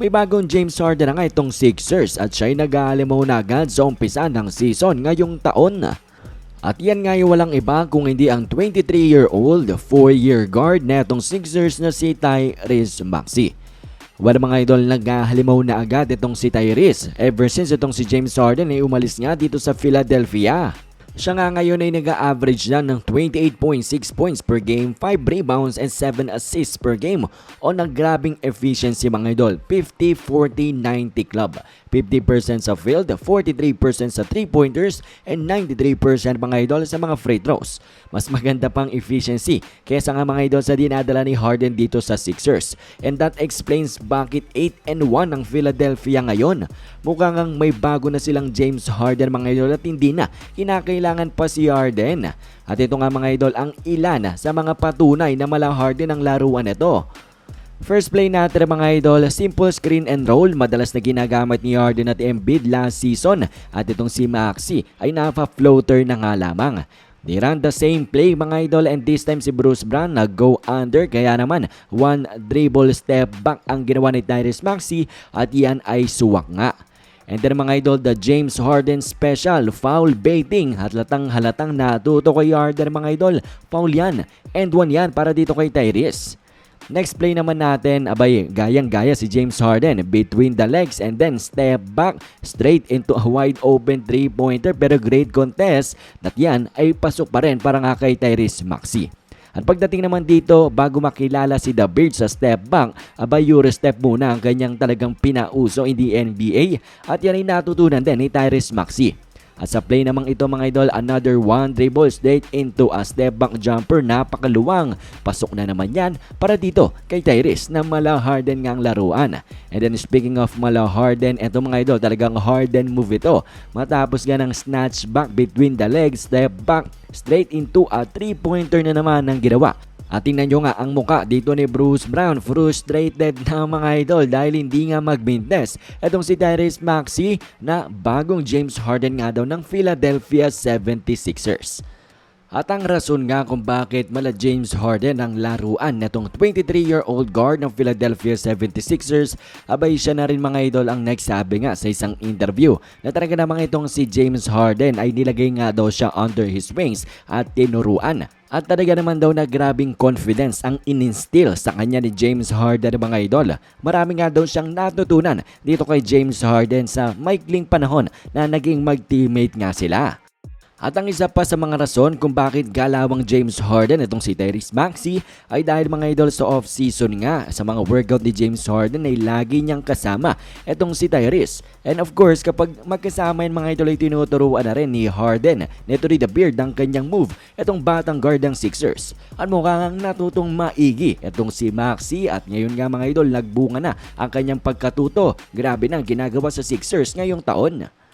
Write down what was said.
May bagong James Harden na nga itong Sixers at siya'y nag-aalimaw na agad sa umpisa ng season ngayong taon. At yan nga yung walang iba kung hindi ang 23-year-old, 4-year guard na itong Sixers na si Tyrese Maxey. Wala mga idol naghahalimaw na agad itong si Tyrese ever since itong si James Harden ay umalis nga dito sa Philadelphia. Siya nga ngayon ay nag-average na ng 28.6 points per game, 5 rebounds and 7 assists per game on ang grabing efficiency mga idol, 50-40-90 club. 50% sa field, 43% sa 3-pointers, and 93% mga idol sa mga free throws. Mas maganda pang efficiency kesa nga mga idol sa dinadala ni Harden dito sa Sixers. And that explains bakit 8 and 1 ang Philadelphia ngayon. Mukhang ang may bago na silang James Harden mga idol at hindi na kinakailangan pa si Harden. At ito nga mga idol ang ilan sa mga patunay na mala Harden ang laruan nito. First play natin mga idol, simple screen and roll madalas na ginagamit ni Harden at Embiid last season at itong si Maxi ay nafa-floater na nga lamang. They ran the same play mga idol and this time si Bruce Brown nag-go under kaya naman one dribble step back ang ginawa ni Tyrese Maxi at yan ay suwak nga. And then mga idol, the James Harden special, foul baiting. Halatang halatang natuto kay Harden mga idol. Foul yan. And one yan para dito kay Tyrese. Next play naman natin, abay, gayang-gaya si James Harden between the legs and then step back straight into a wide open three-pointer pero great contest that yan ay pasok pa rin para nga kay Tyrese Maxey. At pagdating naman dito, bago makilala si The Beard sa step back, abay Euro step muna ang kanyang talagang pinauso in the NBA at yan ay natutunan din ni Tyrese Maxey. At sa play namang ito mga idol, another one dribble straight into a step back jumper, napakaluwang. Pasok na naman yan para dito kay Tyrese na mala Harden nga ang laruan. And then speaking of mala Harden, eto mga idol, talagang Harden move ito. Matapos nga ng snatch back between the legs, step back straight into a three-pointer na naman ang ginawa. At tingnan nyo nga ang muka dito ni Bruce Brown. Frustrated na mga idol dahil hindi nga magbintes. Itong si Tyrese Maxey na bagong James Harden nga daw ng Philadelphia 76ers. At ang rason nga kung bakit mala James Harden ang laruan netong 23-year-old guard ng Philadelphia 76ers, abay siya na rin mga idol ang nagsabi nga sa isang interview na talaga namang itong si James Harden ay nilagay nga daw siya under his wings at tinuruan. At talaga naman daw na grabing confidence ang ininstill sa kanya ni James Harden mga idol. Marami nga daw siyang natutunan dito kay James Harden sa maikling panahon na naging mag-teammate nga sila. At ang isa pa sa mga rason kung bakit galawang James Harden itong si Tyrese Maxey ay dahil mga idol sa off-season nga sa mga workout ni James Harden ay lagi niyang kasama itong si Tyrese. And of course kapag magkasama yung mga idol ay tinuturuan na rin ni Harden nito ni The Beard ang kanyang move itong batang guard ng Sixers. At mukhang natutong maigi itong si Maxey at ngayon nga mga idol nagbunga na ang kanyang pagkatuto. Grabe na ginagawa sa Sixers ngayong taon.